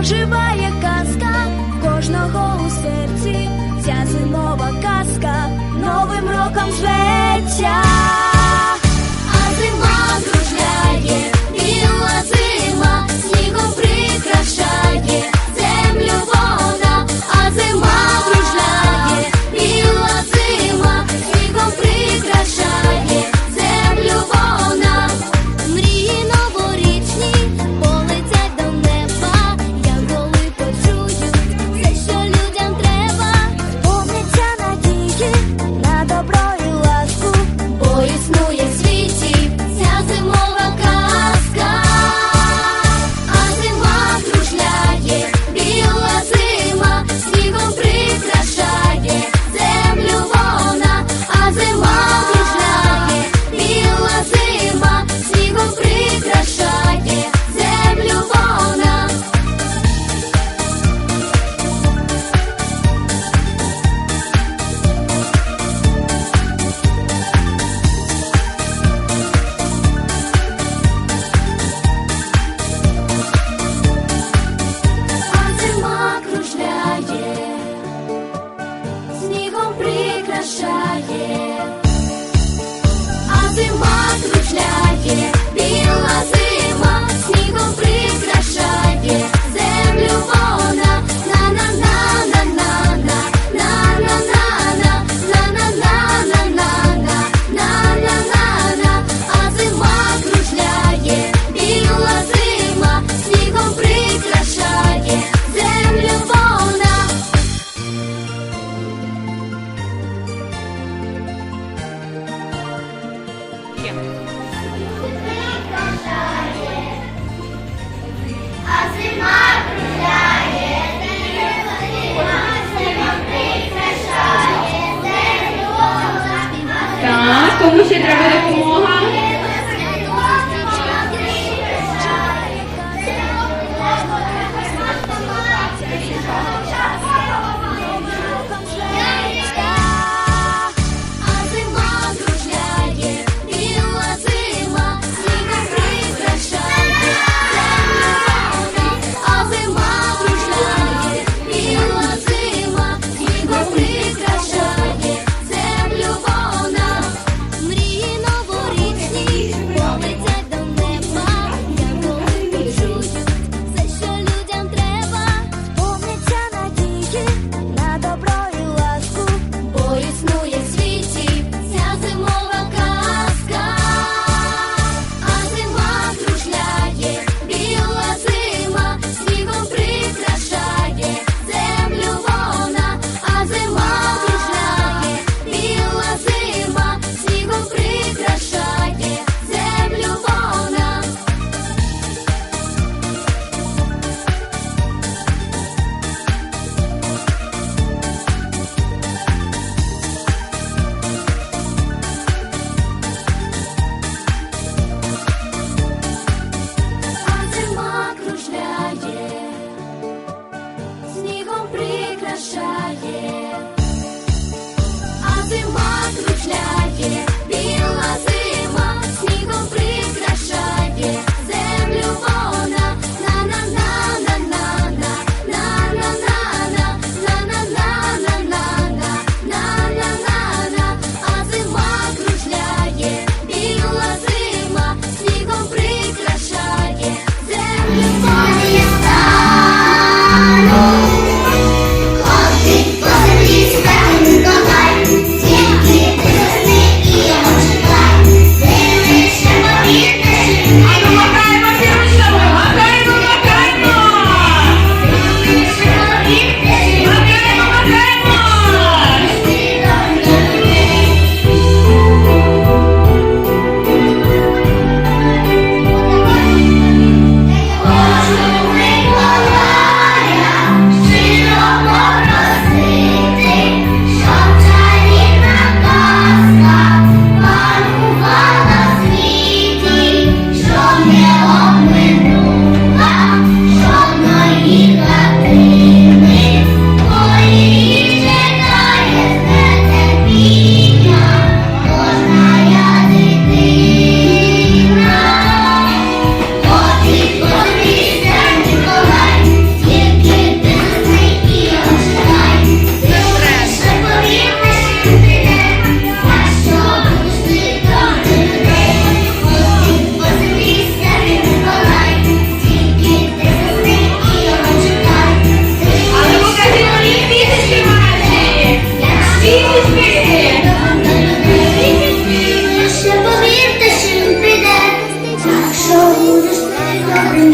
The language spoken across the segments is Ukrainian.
оживає казка, кожного у серці, ця зимова казка новим роком зветься.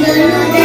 的路。